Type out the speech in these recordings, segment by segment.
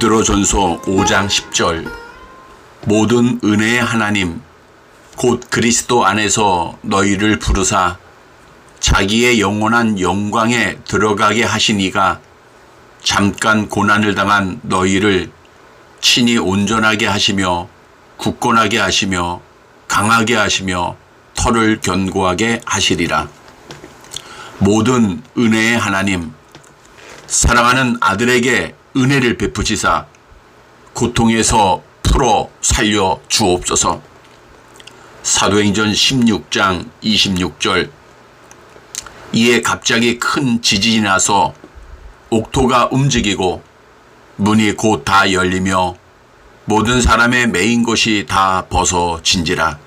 베드로전서 5장 10절 모든 은혜의 하나님 곧 그리스도 안에서 너희를 부르사 자기의 영원한 영광에 들어가게 하시니가 잠깐 고난을 당한 너희를 친히 온전하게 하시며 굳건하게 하시며 강하게 하시며 털을 견고하게 하시리라. 모든 은혜의 하나님, 사랑하는 아들에게 은혜를 베푸시사 고통에서 풀어 살려 주옵소서. 사도행전 16장 26절 이에 갑자기 큰 지진이 나서 옥토가 움직이고 문이 곧 다 열리며 모든 사람의 메인 것이 다 벗어진지라.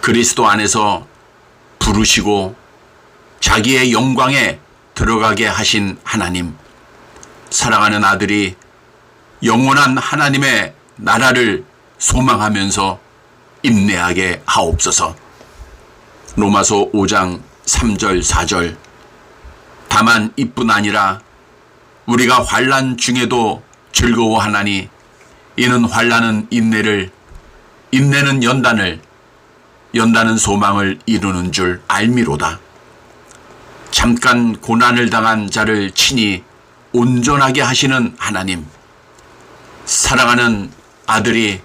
그리스도 안에서 부르시고 자기의 영광에 들어가게 하신 하나님. 사랑하는 아들이 영원한 하나님의 나라를 소망하면서 인내하게 하옵소서. 로마서 5장 3절 4절 다만 이뿐 아니라 우리가 환란 중에도 즐거워하나니 이는 환란은 인내를 인내는 연단을 연단은 소망을 이루는 줄 알미로다. 잠깐 고난을 당한 자를 친히 온전하게 하시는 하나님. 사랑하는 아들이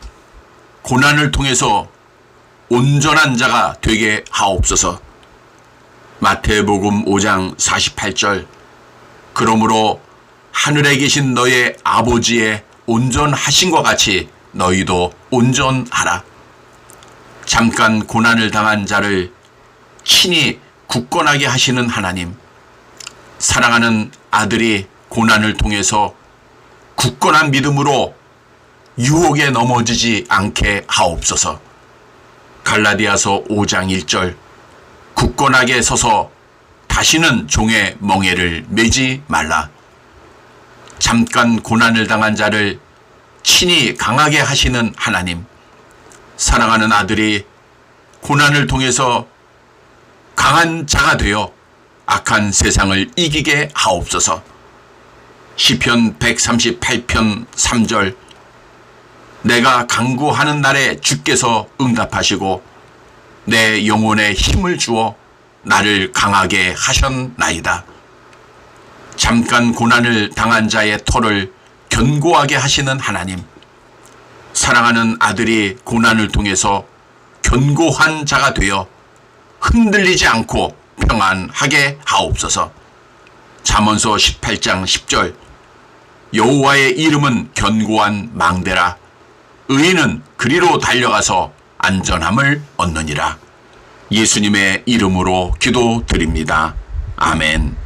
고난을 통해서 온전한 자가 되게 하옵소서. 마태복음 5장 48절. 그러므로 하늘에 계신 너의 아버지의 온전하신과 같이 너희도 온전하라. 잠깐 고난을 당한 자를 친히 굳건하게 하시는 하나님. 사랑하는 아들이 고난을 통해서 굳건한 믿음으로 유혹에 넘어지지 않게 하옵소서. 갈라디아서 5장 1절 굳건하게 서서 다시는 종의 멍에를 매지 말라. 잠깐 고난을 당한 자를 친히 강하게 하시는 하나님. 사랑하는 아들이 고난을 통해서 강한 자가 되어 악한 세상을 이기게 하옵소서. 시편 138편 3절 내가 강구하는 날에 주께서 응답하시고 내 영혼에 힘을 주어 나를 강하게 하셨나이다. 잠깐 고난을 당한 자의 털을 견고하게 하시는 하나님. 사랑하는 아들이 고난을 통해서 견고한 자가 되어 흔들리지 않고 평안하게 하옵소서. 잠언서 18장 10절 여호와의 이름은 견고한 망대라 의인은 그리로 달려가서 안전함을 얻느니라. 예수님의 이름으로 기도드립니다. 아멘.